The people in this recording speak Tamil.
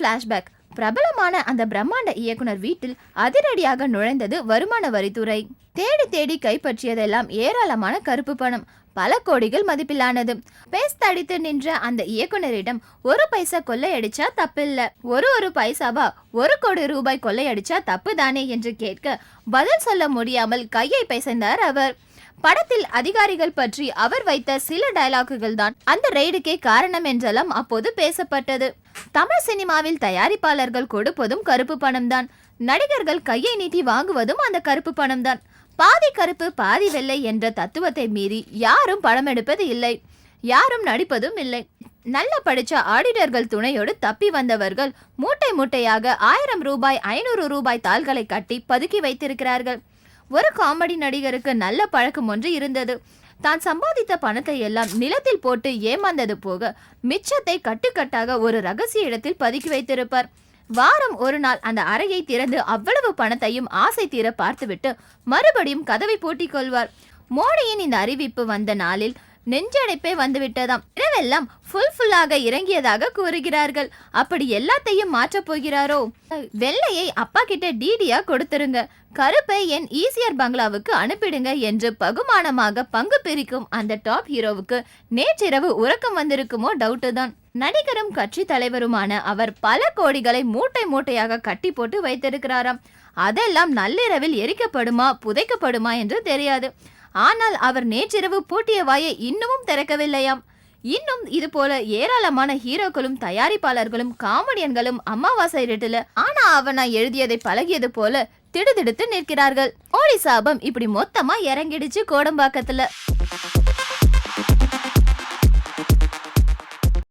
ஃப்ளாஷ்பேக் பிரபலமான அந்த பிரம்மாண்ட இயக்குனர் வீட்டில் அதிரடியாக நுழைந்தது வருமான வரித்துறை. தேடி தேடி கைப்பற்றியதெல்லாம் ஏராளமான கருப்பு பணம். பல கோடிகள் மதிப்பிலானது. பேஸ்தடித்து நின்ற அந்த இயக்குனரிடம் ஒரு பைசா கொள்ளையடிச்சா தப்பில்ல. ஒரு ஒரு பைசாவா ஒரு கோடி ரூபாய் கொள்ளையடிச்சா தப்பு தானே என்று கேட்க பதில் சொல்ல முடியாமல் கையை பிசைந்தார் அவர். படத்தில் அதிகாரிகள் பற்றி அவர் வைத்த சில டயலாக்குகள் தான் அந்த ரெய்டுக்கே காரணம் என்றெல்லாம் அப்போது பேசப்பட்டது. தமிழ் சினிமாவில் தயாரிப்பாளர்கள் கொடுப்பதும் கருப்பு பணம்தான் நடிகர்கள் கையை நீட்டி வாங்குவதும் அந்த கருப்பு பணம்தான் பாதி கருப்பு பாதி வெள்ளை என்ற தத்துவத்தை மீறி யாரும் படம் எடுப்பது இல்லை. யாரும் நடிப்பதும் இல்லை. நல்ல படிச்ச ஆடிட்டர்கள் துணையோடு தப்பி வந்தவர்கள் மூட்டை மூட்டையாக ஆயிரம் ரூபாய் ஐநூறு ரூபாய் தாள்களை கட்டி பதுக்கி வைத்திருக்கிறார்கள். ஒரு காமெடி நடிகருக்கு நல்ல பழக்கம் ஒன்று இருந்தது. தான் சம்பாதித்த பணத்தை எல்லாம் நிலத்தில் போட்டு ஏமாந்தது போக மிச்சத்தை கட்டுக்கட்டாக ஒரு ரகசிய இடத்தில் பதுக்கி வைத்திருப்பார். வாரம் ஒரு நாள் அந்த அறையை திறந்து அவ்வளவு பணத்தையும் ஆசை தீர பார்த்துவிட்டு மறுபடியும் கதவை பூட்டிக் கொள்வார். மோடியின் இந்த அறிவிப்பு வந்த நாளில் நெஞ்சடைப்பே வந்துவிட்டதாம். இரவெல்லாம் ஃபுல் ஃபுல்லாக இறங்கியதாக கூறுகிறார்கள். அப்படி எல்லாத்தையும் மாற்றப் போகிறாரோ? வெள்ளையை அப்பா கிட்ட டிடியா கொடுத்துருங்க. கருப்பை என் ஈசியர் பங்களாவுக்கு அனுப்பிடுங்க என்று பகுமானமாக பங்கு பிரிக்கும் அந்த டாப் ஹீரோவுக்கு நேற்றிரவு உறக்கம் வந்திருக்குமோ டவுட்டு தான். நடிகரும் கட்சி தலைவருமான அவர் பல கோடிகளை மூட்டை மூட்டையாக கட்டி போட்டு வைத்திருக்கிறாராம். அதெல்லாம் நள்ளிரவில் எரிக்கப்படுமா புதைக்கப்படுமா என்று தெரியாது. ஆனால் அவர் நேற்றிரவு பூட்டிய வாயை இன்னமும் திறக்கவில்லையாம். இன்னும் இது போல ஏராளமான ஹீரோக்களும் தயாரிப்பாளர்களும் காமெடியன்களும் அமாவாசை ரெட்டுல ஆனா அவனா எழுதியதை பழகியது போல திடுதிடுத்து நிற்கிறார்கள். ஓடி சாபம் இப்படி மொத்தமா இறங்கிடுச்சு கோடம்பாக்கத்துல.